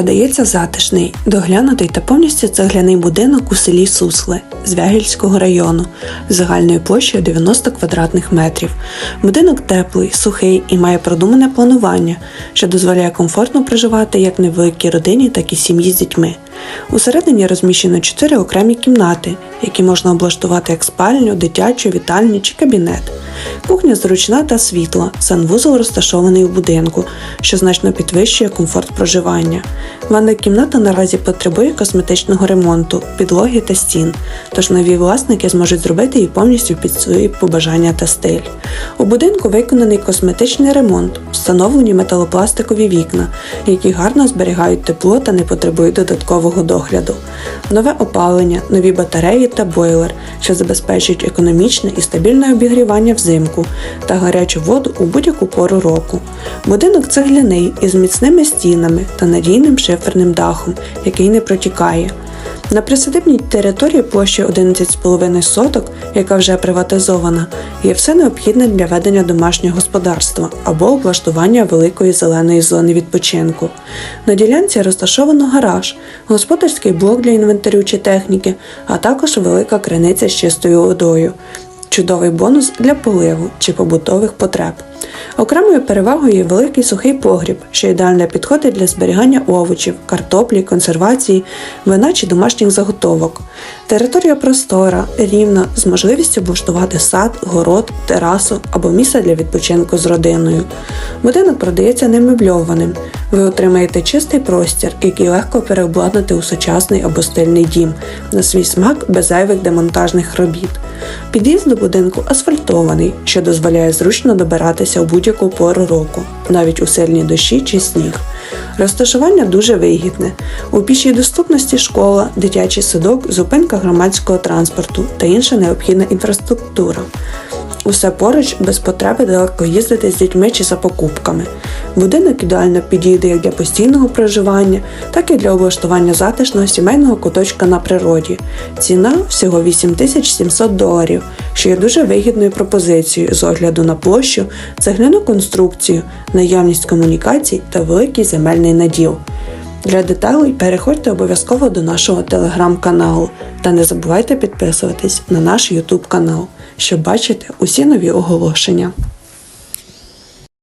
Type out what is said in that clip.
Продається затишний, доглянутий та повністю цегляний будинок у селі Сусле Вягільського району з загальною площею 90 квадратних метрів. Будинок теплий, сухий і має продумане планування, що дозволяє комфортно проживати як невеликій родині, так і сім'ї з дітьми. Усередині розміщено чотири окремі кімнати, які можна облаштувати як спальню, дитячу, вітальню чи кабінет. Кухня зручна та світла, санвузол розташований у будинку, що значно підвищує комфорт проживання. Ванна кімната наразі потребує косметичного ремонту, підлоги та стін, тож нові власники зможуть зробити її повністю під свої побажання та стиль. У будинку виконаний косметичний ремонт, встановлені металопластикові вікна, які гарно зберігають тепло та не потребують додаткового догляду. Нове опалення, нові батареї та бойлер, що забезпечують економічне і стабільне обігрівання взимку та гарячу воду у будь-яку пору року. Будинок цегляний із міцними стінами та надійним шиферним дахом, який не протікає. На присадибній території площею 11,5 соток, яка вже приватизована, є все необхідне для ведення домашнього господарства або облаштування великої зеленої зони відпочинку. На ділянці розташовано гараж, господарський блок для інвентарю чи техніки, а також велика криниця з чистою водою. Чудовий бонус для поливу чи побутових потреб. Окремою перевагою є великий сухий погріб, що ідеально підходить для зберігання овочів, картоплі, консервації, вина чи домашніх заготовок. Територія простора, рівна, з можливістю облаштувати сад, город, терасу або місце для відпочинку з родиною. Будинок продається немебльованим. Ви отримаєте чистий простір, який легко переобладнати у сучасний або стильний дім на свій смак без зайвих демонтажних робіт. Під'їзд до будинку асфальтований, що дозволяє зручно добиратися у будь-яку пору року, навіть у сильні дощі чи сніг. Розташування дуже вигідне. У пішій доступності школа, дитячий садок, зупинка громадського транспорту та інша необхідна інфраструктура. Усе поруч без потреби далеко їздити з дітьми чи за покупками. Будинок ідеально підійде як для постійного проживання, так і для облаштування затишного сімейного куточка на природі. Ціна всього 8700 доларів, що є дуже вигідною пропозицією з огляду на площу, цегляну конструкцію, наявність комунікацій та великий земельний наділ. Для деталей переходьте обов'язково до нашого телеграм-каналу та не забувайте підписуватись на наш ютуб канал, щоб бачити усі нові оголошення.